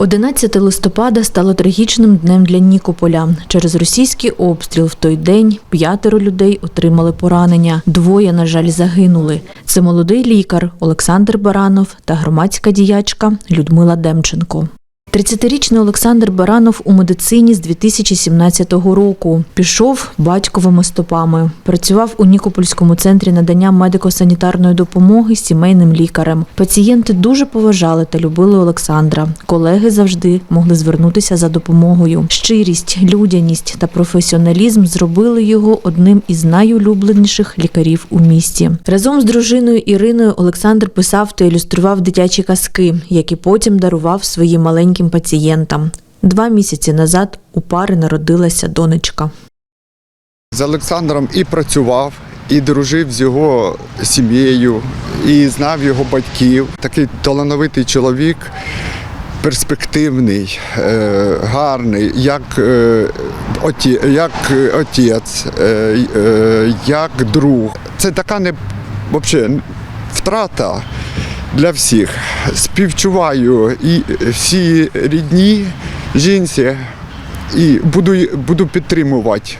11 листопада стало трагічним днем для Нікополя. Через російський обстріл в той день п'ятеро людей отримали поранення. Двоє, на жаль, загинули. Це молодий лікар Олександр Баранов та громадська діячка Людмила Демченко. 30-річний Олександр Баранов у медицині з 2017 року. Пішов батьковими стопами. Працював у Нікопольському центрі надання медико-санітарної допомоги сімейним лікарем. Пацієнти дуже поважали та любили Олександра. Колеги завжди могли звернутися за допомогою. Щирість, людяність та професіоналізм зробили його одним із найулюбленіших лікарів у місті. Разом з дружиною Іриною Олександр писав та ілюстрував дитячі казки, які потім дарував своїм маленьким пацієнтам. Два місяці назад у пари народилася донечка. З Олександром і працював, і дружив з його сім'єю, і знав його батьків. Такий талановитий чоловік, перспективний, е, гарний, як, е, як отець, е, е, як друг. Це така не взагалі, втрата для всіх. Співчуваю і всі рідні жінці, і буду, буду підтримувати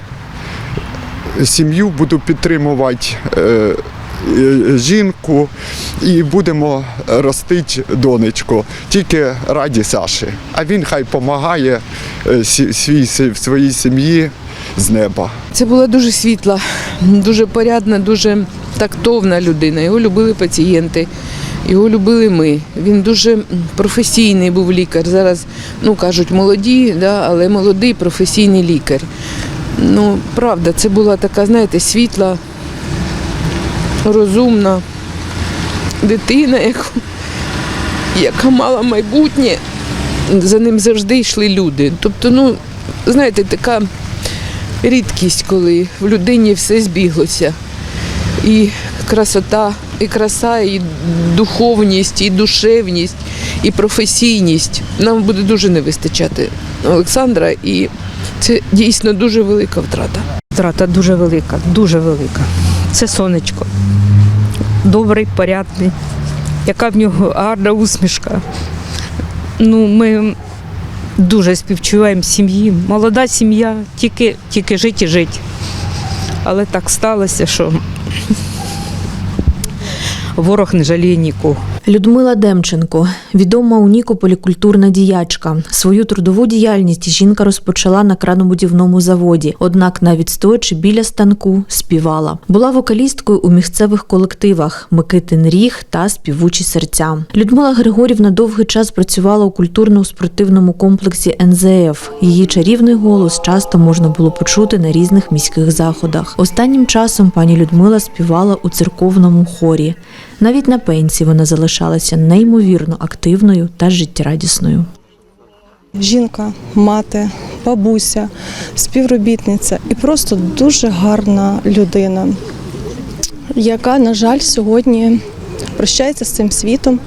сім'ю, буду підтримувати е, е, жінку і будемо ростити донечку. Тільки раді Саші. А він хай допомагає свій, своїй сім'ї з неба. Це була дуже світла, дуже порядна, дуже тактовна людина. Його любили пацієнти, його любили ми. Він дуже професійний був лікар. Зараз ну кажуть молоді, да, але молодий професійний лікар. Ну, правда, це була така, знаєте, світла, розумна дитина, яку, яка мала майбутнє. За ним завжди йшли люди. Тобто, ну, знаєте, така рідкість, коли в людині все збіглося. І красота, і краса, і духовність, і душевність, і професійність. Нам буде дуже не вистачати Олександра, і це дійсно дуже велика втрата. Втрата дуже велика, дуже велика. Це сонечко. Добрий, порядний. Яка в нього гарна усмішка. Ну, ми дуже співчуваємо сім'ї. Молода сім'я, тільки, тільки жить і жить. Але так сталося, що ворог не жаліє нікого. Людмила Демченко, відома у Нікополі культурна діячка. Свою трудову діяльність жінка розпочала на кранобудівному заводі. Однак, навіть стоячи біля станку, співала. Була вокалісткою у місцевих колективах Микитин Ріг та Співучі серця. Людмила Григорівна довгий час працювала у культурно-спортивному комплексі НЗФ. Її чарівний голос часто можна було почути на різних міських заходах. Останнім часом пані Людмила співала у церковному хорі. Навіть на пенсії вона залишалася неймовірно активною та життєрадісною. Жінка, мати, бабуся, співробітниця і просто дуже гарна людина, яка, на жаль, сьогодні прощається з цим світом.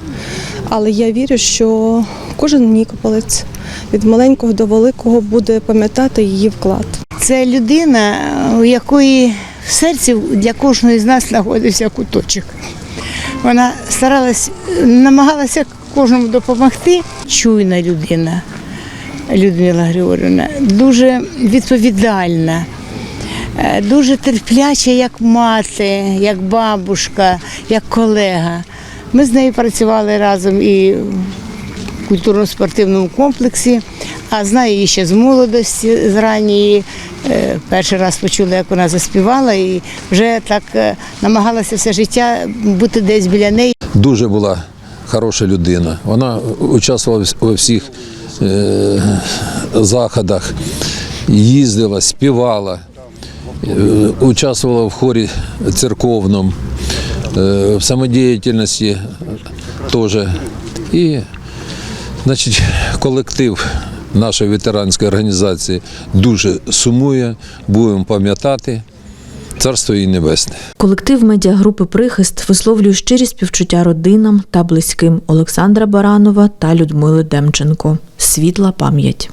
Але я вірю, що кожен нікополець від маленького до великого буде пам'ятати її вклад. Це людина, у якої в серці для кожної з нас знаходився куточок. Вона старалась, намагалася кожному допомогти. Чуйна людина, Людмила Григорівна, дуже відповідальна, е, дуже терпляча, як мати, як бабушка, як колега. Ми з нею працювали разом і в культурно-спортивному комплексі, а знаю її ще з молодості, з ранньої. Е, Перший раз почула, як вона заспівала, і вже так е, намагалася все життя бути десь біля неї. дуже була хороша людина. Вона участвувала у всіх е, заходах, їздила, співала, участвувала в хорі церковному, в самодіяльності теж. І, значить, колектив нашої ветеранської організації дуже сумує, будемо пам'ятати. Царство і небесне. Колектив медіагрупи Прихист висловлює щирі співчуття родинам та близьким Олександра Баранова та Людмили Демченко. Світла пам'ять.